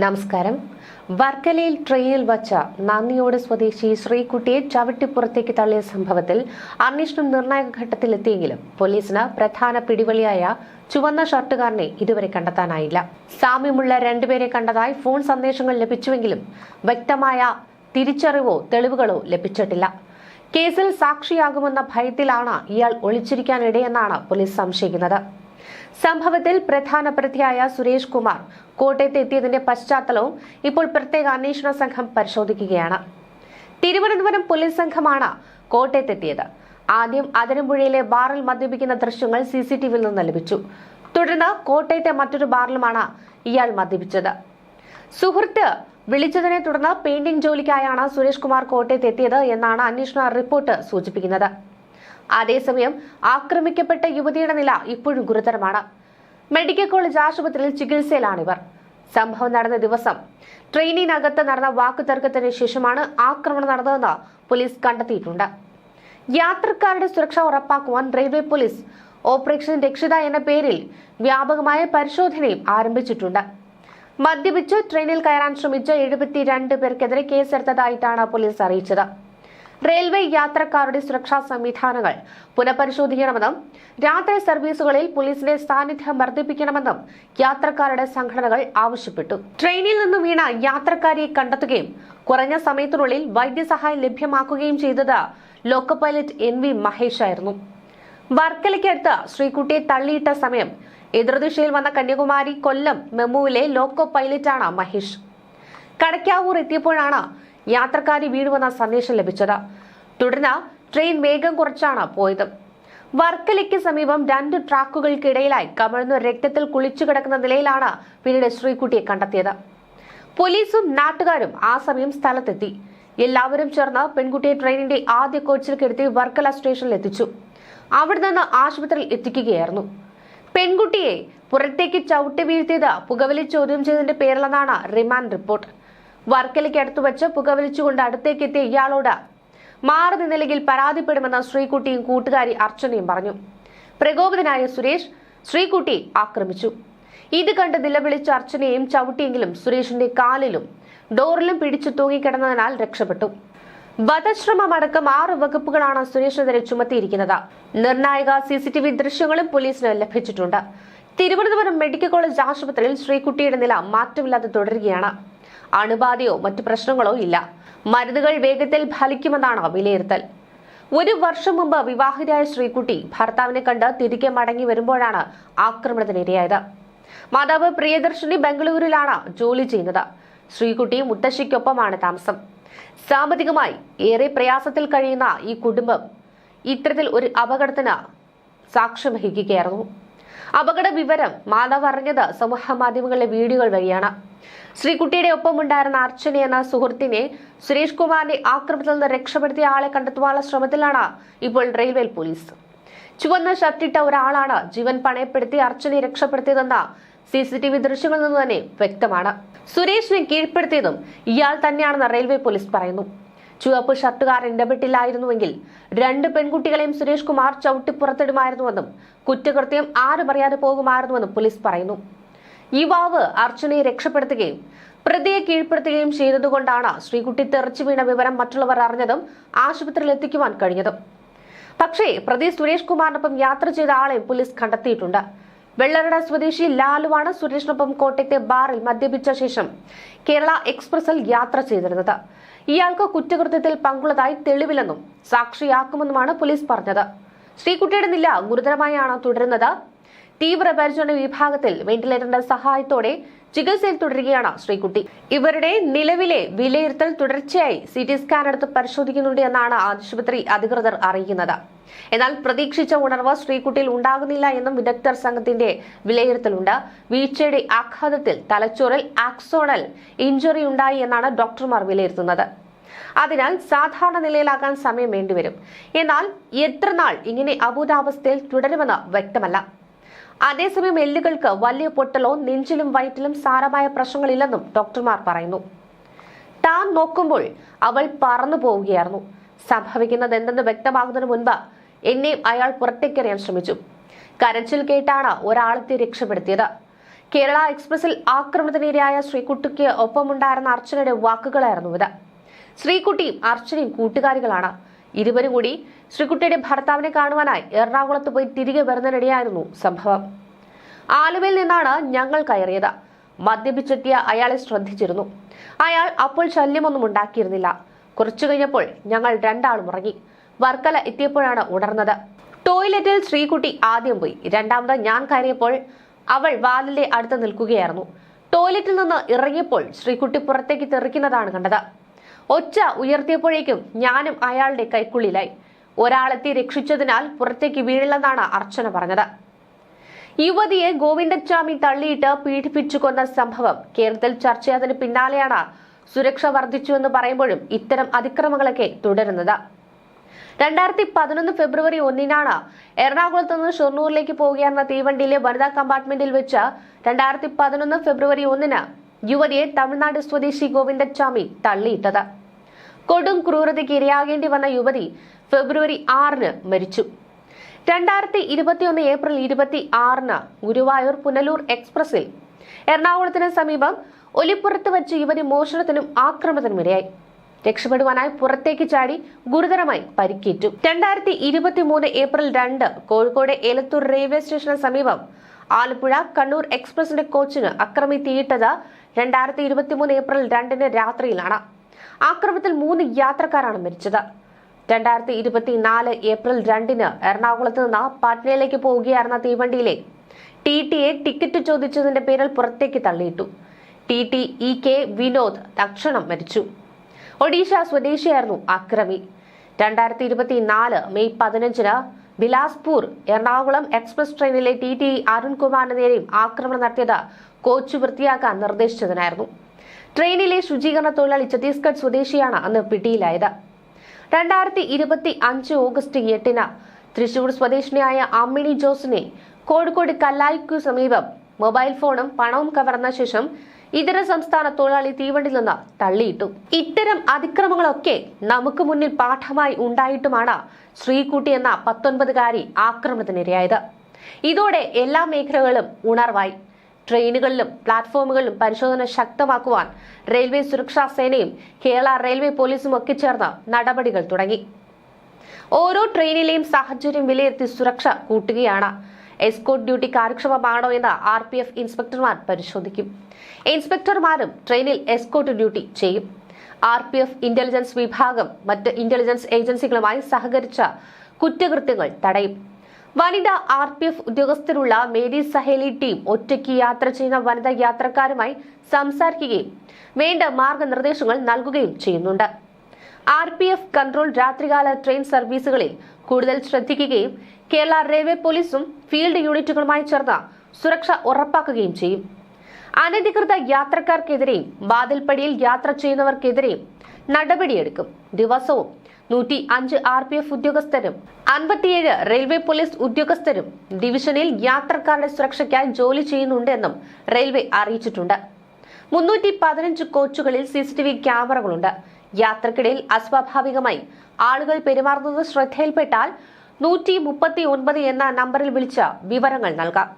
നമസ്കാരം. വർക്കലയിൽ ട്രെയിനിൽ വച്ച നന്ദിയോട് സ്വദേശി ശ്രീകുട്ടിയെ ചവിട്ടിപ്പുറത്തേക്ക് തള്ളിയ സംഭവത്തിൽ അന്വേഷണം നിർണായക ഘട്ടത്തിലെത്തിയെങ്കിലും പോലീസിന് പ്രധാന പിടിവളിയായ ചുവന്ന ഷർട്ടുകാരനെ ഇതുവരെ കണ്ടെത്താനായില്ല. സാമ്യമുള്ള രണ്ടുപേരെ കണ്ടതായി ഫോൺ സന്ദേശങ്ങൾ ലഭിച്ചുവെങ്കിലും വ്യക്തമായ തിരിച്ചറിവോ തെളിവുകളോ ലഭിച്ചിട്ടില്ല. കേസിൽ സാക്ഷിയാകുമെന്ന ഭയത്തിലാണ് ഇയാൾ ഒളിച്ചിരിക്കാനിടയെന്നാണ് പോലീസ് സംശയിക്കുന്നത്. സംഭവത്തിൽ പ്രധാന പ്രതിയായ സുരേഷ് കുമാർ കോട്ടയത്ത് എത്തിയതിന്റെ പശ്ചാത്തലവും ഇപ്പോൾ പ്രത്യേക അന്വേഷണ സംഘം പരിശോധിക്കുകയാണ്. തിരുവനന്തപുരം പോലീസ് സംഘമാണ് കോട്ടയത്തെത്തിയത്. ആദ്യം അതിരമ്പുഴയിലെ ബാറിൽ മദ്യപിക്കുന്ന ദൃശ്യങ്ങൾ സി സി ടി വിയിൽ നിന്ന് ലഭിച്ചു. തുടർന്ന് കോട്ടയത്തെ മറ്റൊരു ബാറിലുമാണ് ഇയാൾ മദ്യപിച്ചത്. സുഹൃത്ത് വിളിച്ചതിനെ തുടർന്ന് പെയിന്റിംഗ് ജോലിക്കായാണ് സുരേഷ് കുമാർ കോട്ടയത്ത് എത്തിയത് എന്നാണ് അന്വേഷണ റിപ്പോർട്ട് സൂചിപ്പിക്കുന്നത്. അതേസമയം ആക്രമിക്കപ്പെട്ട യുവതിയുടെ നില ഇപ്പോഴും ഗുരുതരമാണ്. മെഡിക്കൽ കോളേജ് ആശുപത്രിയിൽ ചികിത്സയിലാണിവർ. സംഭവം നടന്ന ദിവസം ട്രെയിനിനകത്ത് നടന്ന വാക്കുതർക്കത്തിന് ശേഷമാണ് ആക്രമണം നടന്നതെന്ന് പോലീസ് കണ്ടെത്തിയിട്ടുണ്ട്. യാത്രക്കാരുടെ സുരക്ഷ ഉറപ്പാക്കുവാൻ റെയിൽവേ പോലീസ് ഓപ്പറേഷൻ രക്ഷിത എന്ന പേരിൽ വ്യാപകമായ പരിശോധനയും ആരംഭിച്ചിട്ടുണ്ട്. മദ്യപിച്ച് ട്രെയിനിൽ കയറാൻ ശ്രമിച്ച എഴുപത്തിരണ്ട് പേർക്കെതിരെ കേസെടുത്തതായിട്ടാണ് പോലീസ് അറിയിച്ചത്. റെയിൽവേ യാത്രക്കാരുടെ സുരക്ഷാ സംവിധാനങ്ങൾ പുനഃപരിശോധിക്കണമെന്നും രാത്രി സർവീസുകളിൽ പോലീസിന്റെ സാന്നിധ്യം വർദ്ധിപ്പിക്കണമെന്നും യാത്രക്കാരുടെ സംഘടനകൾ ആവശ്യപ്പെട്ടു. ട്രെയിനിൽ നിന്ന് വീണ യാത്രക്കാരെ കണ്ടെത്തുകയും കുറഞ്ഞ സമയത്തിനുള്ളിൽ വൈദ്യസഹായം ലഭ്യമാക്കുകയും ചെയ്തത് loco pilot N V Mahesh ആയിരുന്നു വർക്കലയ്ക്കടുത്ത് ശ്രീകുട്ടിയെ തള്ളിയിട്ട സമയം എതിർദിശയിൽ വന്ന കന്യാകുമാരി കൊല്ലം മെമുവിലെ ലോക്കോ പൈലറ്റാണ് മഹേഷ്. കടക്കാവൂർ എത്തിയപ്പോഴാണ് യാത്രക്കാരി വീഴുവെന്ന സന്ദേശം ലഭിച്ചത്. തുടർന്ന് ട്രെയിൻ വേഗം കുറച്ചാണ് പോയത്. വർക്കലയ്ക്ക് സമീപം രണ്ട് ട്രാക്കുകൾക്കിടയിലായി കമഴ്ന്ന രക്തത്തിൽ കുളിച്ചു കിടക്കുന്ന നിലയിലാണ് പിന്നീട് ശ്രീകുട്ടിയെ കണ്ടെത്തിയത്. പോലീസും നാട്ടുകാരും ആ സമയം സ്ഥലത്തെത്തി. എല്ലാവരും ചേർന്ന് പെൺകുട്ടിയെ ട്രെയിനിന്റെ ആദ്യ കോച്ചിൽ കിടത്തി വർക്കല സ്റ്റേഷനിൽ എത്തിച്ചു. അവിടെ നിന്ന് ആശുപത്രിയിൽ എത്തിക്കുകയായിരുന്നു. പെൺകുട്ടിയെ പുറത്തേക്ക് ചവിട്ടി വീഴ്ത്തിയത് പുകവലി ചോദ്യം ചെയ്തതിന്റെ പേരിലെന്നാണ് റിമാൻഡ് റിപ്പോർട്ട്. വർക്കലയ്ക്ക് അടുത്തു വെച്ച് പുകവലിച്ചുകൊണ്ട് അടുത്തേക്ക് എത്തിയ ഇയാളോട് മാറി നിന്നില്ലെങ്കിൽ പരാതിപ്പെടുമെന്ന് ശ്രീകുട്ടിയും കൂട്ടുകാരി അർച്ചനയും പറഞ്ഞു. പ്രകോപിതനായ സുരേഷ് ശ്രീകുട്ടി ആക്രമിച്ചു. ഇത് കണ്ട് നിലവിളിച്ച അർച്ചനയും ചവിട്ടിയെങ്കിലും സുരേഷിന്റെ കാലിലും ഡോറിലും പിടിച്ചു തൂങ്ങിക്കിടന്നതിനാൽ രക്ഷപ്പെട്ടു. വധശ്രമമടക്കം ആറ് വകുപ്പുകളാണ് സുരേഷിനെതിരെ ചുമത്തിയിരിക്കുന്നത്. നിർണായക സി സി ടി വി ദൃശ്യങ്ങളും പോലീസിന് ലഭിച്ചിട്ടുണ്ട്. തിരുവനന്തപുരം മെഡിക്കൽ കോളേജ് ആശുപത്രിയിൽ ശ്രീകുട്ടിയുടെ നില മാറ്റമില്ലാതെ തുടരുകയാണ്. അണുബാധയോ മറ്റു പ്രശ്നങ്ങളോ ഇല്ല. മരുന്നുകൾ വേഗത്തിൽ ഫലിക്കുമെന്നാണ് വിലയിരുത്തൽ. ഒരു വർഷം മുമ്പ് വിവാഹിതയായ ശ്രീകുട്ടി ഭർത്താവിനെ കണ്ട് തിരികെ മടങ്ങി വരുമ്പോഴാണ് ആക്രമണത്തിനിരയായത്. മാതാവ് പ്രിയദർശിനി ബംഗളൂരുവിലാണ് ജോലി ചെയ്യുന്നത്. ശ്രീകുട്ടി മുത്തശ്ശിക്കൊപ്പമാണ് താമസം. സാമ്പത്തികമായി ഏറെ പ്രയാസത്തിൽ കഴിയുന്ന ഈ കുടുംബം ഇത്തരത്തിൽ ഒരു അപകടത്തിന് സാക്ഷ്യം വഹിക്കുകയായിരുന്നു. അപകട വിവരം മാതാവ് അറിഞ്ഞത് സമൂഹ മാധ്യമങ്ങളിലെ വീഡിയോകൾ വഴിയാണ്. ശ്രീകുട്ടിയുടെ ഒപ്പമുണ്ടായിരുന്ന അർച്ചന എന്ന സുഹൃത്തിനെ സുരേഷ് കുമാറിന്റെ ആക്രമണത്തിൽ നിന്ന് രക്ഷപ്പെടുത്തിയ ആളെ കണ്ടെത്തുവാനുള്ള ശ്രമത്തിലാണ് ഇപ്പോൾ റെയിൽവേ പോലീസ്. ചുവന്ന ഷർട്ടിട്ട ഒരാളാണ് ജീവൻ പണയപ്പെടുത്തി അർച്ചനയെ രക്ഷപ്പെടുത്തിയതെന്ന സി സി ടി വി ദൃശ്യങ്ങളിൽ നിന്ന് തന്നെ വ്യക്തമാണ്. സുരേഷിനെ കീഴ്പ്പെടുത്തിയതും ഇയാൾ തന്നെയാണെന്ന് റെയിൽവേ പോലീസ് പറയുന്നു. ചുവപ്പ് ഷർട്ടുകാരൻ ഇടപെട്ടില്ലായിരുന്നുവെങ്കിൽ രണ്ട് പെൺകുട്ടികളെയും സുരേഷ് കുമാർ ചവിട്ടി പുറത്തിടുമായിരുന്നുവെന്നും കുറ്റകൃത്യം ആരും അറിയാതെ പോകുമായിരുന്നുവെന്നും പോലീസ് പറയുന്നു. യുവാവ് അർച്ചനയെ രക്ഷപ്പെടുത്തുകയും പ്രതിയെ കീഴ്പ്പെടുത്തുകയും ചെയ്തതുകൊണ്ടാണ് ശ്രീകുട്ടി തെറിച്ചു വീണ വിവരം മറ്റുള്ളവർ അറിഞ്ഞതും ആശുപത്രിയിൽ എത്തിക്കുവാൻ കഴിഞ്ഞതും. പക്ഷേ പ്രതി സുരേഷ് കുമാറിനൊപ്പം യാത്ര ചെയ്ത ആളെ പോലീസ് കണ്ടെത്തിയിട്ടുണ്ട്. വെള്ളറട സ്വദേശി ലാലുവാണ് സുരേഷിനൊപ്പം കോട്ടയത്തെ ബാറിൽ മദ്യപിച്ച ശേഷം കേരള എക്സ്പ്രസിൽ യാത്ര ചെയ്തിരുന്നത്. ഇയാൾക്ക് കുറ്റകൃത്യത്തിൽ പങ്കുള്ളതായി തെളിവില്ലെന്നും സാക്ഷിയാക്കുമെന്നുമാണ് പോലീസ് പറഞ്ഞത്. ശ്രീകുട്ടിയുടെ നില ഗുരുതരമായാണ് തുടരുന്നത്. തീവ്രപരിചരണ വിഭാഗത്തിൽ വെന്റിലേറ്ററിന്റെ സഹായത്തോടെ ചികിത്സയിൽ തുടരുകയാണ് ശ്രീകുട്ടി. ഇവരുടെ നിലവിലെ വിലയിരുത്തൽ തുടർച്ചയായി സി ടി സ്കാൻ എടുത്ത് പരിശോധിക്കുന്നുണ്ട് എന്നാണ് ആശുപത്രി അധികൃതർ അറിയിക്കുന്നത്. എന്നാൽ പ്രതീക്ഷിച്ച ഉണർവ് ശ്രീകുട്ടിയിൽ ഉണ്ടാകുന്നില്ല എന്നും വിദഗ്ധർ സംഘത്തിന്റെ വിലയിരുത്തലുണ്ട്. വീഴ്ചയുടെ ആഘാതത്തിൽ തലച്ചോറിൽ ആക്സോണൽ ഇഞ്ചുറി ഉണ്ടായി എന്നാണ് ഡോക്ടർമാർ വിലയിരുത്തുന്നത്. അതിനാൽ സാധാരണ നിലയിലാകാൻ സമയം വേണ്ടിവരും. എന്നാൽ എത്ര നാൾ ഇങ്ങനെ അബൂതാവസ്ഥയിൽ തുടരുമെന്ന് വ്യക്തമല്ല. അതേസമയം എല്ലുകൾക്ക് വലിയ പൊട്ടലോ നെഞ്ചിലും വയറ്റിലും സാരമായ പ്രശ്നങ്ങളില്ലെന്നും ഡോക്ടർമാർ പറയുന്നു. താൻ നോക്കുമ്പോൾ അവൾ പറന്നു പോവുകയായിരുന്നു. സംഭവിക്കുന്നത് എന്തെന്ന് വ്യക്തമാകുന്നതിന് മുൻപ് എന്നെയും അയാൾ പുറത്തേക്കെറിയാൻ ശ്രമിച്ചു. കരച്ചിൽ കേട്ടാണ് ഒരാളത്തെ രക്ഷപ്പെടുത്തിയത്. കേരള എക്സ്പ്രസിൽ ആക്രമണത്തിനിരയായ ശ്രീകുട്ടിക്ക് ഒപ്പമുണ്ടായിരുന്ന അർച്ചനയുടെ വാക്കുകളായിരുന്നു ഇത്. ശ്രീകുട്ടിയും അർച്ചനയും കൂട്ടുകാരികളാണ്. ഇരുവരും കൂടി ശ്രീകുട്ടിയുടെ ഭർത്താവിനെ കാണുവാനായി എറണാകുളത്ത് പോയി തിരികെ വരുന്നതിനിടെയായിരുന്നു സംഭവം. ആലുവയിൽ നിന്നാണ് ഞങ്ങൾ കയറിയത്. മദ്യപിച്ചെത്തിയ അയാളെ ശ്രദ്ധിച്ചിരുന്നു. അയാൾ അപ്പോൾ ശല്യമൊന്നും ഉണ്ടാക്കിയിരുന്നില്ല. കുറച്ചു കഴിഞ്ഞപ്പോൾ ഞങ്ങൾ രണ്ടാളും ഇറങ്ങി വർക്കല എത്തിയപ്പോഴാണ് ഉണർന്നത്. ടോയ്ലറ്റിൽ ശ്രീകുട്ടി ആദ്യം പോയി. രണ്ടാമത് ഞാൻ കയറിയപ്പോൾ അവൾ വാലിന്റെ അടുത്ത് നിൽക്കുകയായിരുന്നു. ടോയ്ലറ്റിൽ നിന്ന് ഇറങ്ങിയപ്പോൾ ശ്രീകുട്ടി പുറത്തേക്ക് തെറിക്കുന്നതാണ് കണ്ടത്. ഒച്ച ഉയർത്തിയപ്പോഴേക്കും ഞാനും അയാളുടെ കൈക്കുള്ളിലായി. ഒരാളെത്തി രക്ഷിച്ചതിനാൽ പുറത്തേക്ക് വീഴില്ലെന്നാണ് അർച്ചന പറഞ്ഞത്. യുവതിയെ ഗോവിന്ദച്ചാമി തള്ളിയിട്ട് പീഡിപ്പിച്ചു കൊന്ന സംഭവം കേരളത്തിൽ ചർച്ചയായതിന് പിന്നാലെയാണ് സുരക്ഷ വർദ്ധിച്ചുവെന്ന് പറയുമ്പോഴും ഇത്തരം അതിക്രമങ്ങളൊക്കെ തുടരുന്നത്. രണ്ടായിരത്തി പതിനൊന്ന് ഫെബ്രുവരി ഒന്നിനാണ് എറണാകുളത്ത് നിന്ന് ഷൊർണൂരിലേക്ക് പോവുകയായിരുന്ന തീവണ്ടിയിലെ വനിതാ കമ്പാർട്ട്മെന്റിൽ വെച്ച് രണ്ടായിരത്തി പതിനൊന്ന് ഫെബ്രുവരി ഒന്നിന് യുവതിയെ തമിഴ്നാട് സ്വദേശി ഗോവിന്ദച്ചാമി തള്ളിയിട്ടത്. കൊടും ക്രൂരതയ്ക്ക് ഇരയാകേണ്ടി വന്ന യുവതി ഫെബ്രുവരി ആറിന് മരിച്ചു. രണ്ടായിരത്തി ഇരുപത്തിയൊന്ന് ഏപ്രിൽ ഇരുപത്തി ആറിന് ഗുരുവായൂർ പുനലൂർ എക്സ്പ്രസിൽ എറണാകുളത്തിന് സമീപം ഒലിപ്പുറത്ത് വെച്ച് യുവതി മോഷണത്തിനും ആക്രമണത്തിനും ഇരയായി. രക്ഷപ്പെടുവാനായി പുറത്തേക്ക് ചാടി ഗുരുതരമായി പരിക്കേറ്റു. രണ്ടായിരത്തി ഇരുപത്തി മൂന്ന് ഏപ്രിൽ രണ്ട് കോഴിക്കോട് ഏലത്തൂർ റെയിൽവേ സ്റ്റേഷന് സമീപം ആലപ്പുഴ കണ്ണൂർ എക്സ്പ്രസിന്റെ കോച്ചിന് അക്രമി തീയിട്ടത് രണ്ടായിരത്തി ഇരുപത്തി മൂന്ന് ഏപ്രിൽ രണ്ടിന് രാത്രിയിലാണ്. ആക്രമത്തിൽ മൂന്ന് യാത്രക്കാരാണ് മരിച്ചത്. രണ്ടായിരത്തി ഇരുപത്തിനാല് ഏപ്രിൽ രണ്ടിന് എറണാകുളത്ത് നിന്ന് പാട്നയിലേക്ക് പോവുകയായിരുന്ന തീവണ്ടിയിലെ ടി ടിയെ ടിക്കറ്റ് ചോദിച്ചതിന്റെ പേരിൽ പുറത്തേക്ക് തള്ളിയിട്ടു. T T E K Vinod തക്ഷണം മരിച്ചു. ഒഡീഷ സ്വദേശിയായിരുന്നു അക്രമി. രണ്ടായിരത്തി ഇരുപത്തിനാല് മെയ് പതിനഞ്ചിന് ബിലാസ്പൂർ എറണാകുളം എക്സ്പ്രസ് ട്രെയിനിലെ ടി ടി അരുൺകുമാറിന് നേരെയും ആക്രമണം നടത്തിയത് കോച്ച് വൃത്തിയാക്കാൻ നിർദ്ദേശിച്ചതിനായിരുന്നു. ട്രെയിനിലെ ശുചീകരണ തൊഴിലാളി ഛത്തീസ്ഗഡ് സ്വദേശിയാണ് അന്ന് പിടിയിലായത്. രണ്ടായിരത്തി ഇരുപത്തി അഞ്ച് ഓഗസ്റ്റ് എട്ടിന് തൃശൂർ സ്വദേശിനിയായ അമ്മിണി ജോസിനെ കോഴിക്കോട് കല്ലായിക്കു സമീപം മൊബൈൽ ഫോണും പണവും കവർന്ന ശേഷം ഇതര സംസ്ഥാന തൊഴിലാളി തീവണ്ടിയിൽ നിന്ന് തള്ളിയിട്ടു. ഇത്തരം അതിക്രമങ്ങളൊക്കെ നമുക്ക് മുന്നിൽ പാഠമായി ഉണ്ടായിട്ടുമാണ് ശ്രീകുട്ടി എന്ന പത്തൊൻപതുകാരി ആക്രമണത്തിനിരയായത്. ഇതോടെ എല്ലാ മേഖലകളും ഉണർവായി. ട്രെയിനുകളിലും പ്ലാറ്റ്ഫോമുകളിലും പരിശോധന ശക്തമാക്കുവാൻ റെയിൽവേ സുരക്ഷാ സേനയും കേരള റെയിൽവേ പോലീസും ഒക്കെ ചേർന്ന് നടപടികൾ തുടങ്ങി. ഓരോ ട്രെയിനിലെയും സാഹചര്യം വിലയിരുത്തി സുരക്ഷ കൂട്ടുകയാണ്. എസ്കോട്ട് ഡ്യൂട്ടി കാര്യക്ഷമമാണോ എന്ന് ആർ പി എഫ് ഇൻസ്പെക്ടർമാർ പരിശോധിക്കും. ഇൻസ്പെക്ടർമാരും ട്രെയിനിൽ എസ്കോട്ട് ഡ്യൂട്ടി ചെയ്യും. ആർ പി എഫ് ഇന്റലിജൻസ് വിഭാഗം മറ്റ് ഇന്റലിജൻസ് ഏജൻസികളുമായി സഹകരിച്ച കുറ്റകൃത്യങ്ങൾ തടയും. വനിതാ ആർ പി എഫ് ഉദ്യോഗസ്ഥരുള്ള മേരി സഹേലി ടീം ഒറ്റയ്ക്ക് യാത്ര ചെയ്യുന്ന വനിതാ യാത്രക്കാരുമായി സംസാരിക്കുകയും വേണ്ട മാർഗനിർദ്ദേശങ്ങൾ നൽകുകയും ചെയ്യുന്നുണ്ട്. ആർ പി എഫ് കൺട്രോൾ രാത്രികാല ട്രെയിൻ സർവീസുകളിൽ കൂടുതൽ ശ്രദ്ധിക്കുകയും കേരള റെയിൽവേ പോലീസും ഫീൽഡ് യൂണിറ്റുകളുമായി ചേർന്ന് സുരക്ഷ ഉറപ്പാക്കുകയും ചെയ്യും. അനധികൃത യാത്രക്കാർക്കെതിരെയും വാതിൽപ്പടിയിൽ യാത്ര ചെയ്യുന്നവർക്കെതിരെയും നടപടിയെടുക്കും. ദിവസവും നൂറ്റി അഞ്ച് ആർ പി എഫ് ഉദ്യോഗസ്ഥരും അൻപത്തിയേഴ് റെയിൽവേ പോലീസ് ഉദ്യോഗസ്ഥരും ഡിവിഷനിൽ യാത്രക്കാരുടെ സുരക്ഷയ്ക്കായി ജോലി ചെയ്യുന്നുണ്ടെന്നും റെയിൽവേ അറിയിച്ചിട്ടുണ്ട്. മുന്നൂറ്റി പതിനഞ്ച് കോച്ചുകളിൽ സി സി ടി വി ക്യാമറകളുണ്ട്. യാത്രക്കിടയിൽ അസ്വാഭാവികമായി ആളുകൾ പെരുമാറുന്നത് ശ്രദ്ധയിൽപ്പെട്ടാൽ നൂറ്റി മുപ്പത്തി ഒൻപത് എന്ന നമ്പറിൽ വിളിച്ച് വിവരങ്ങൾ നൽകാം.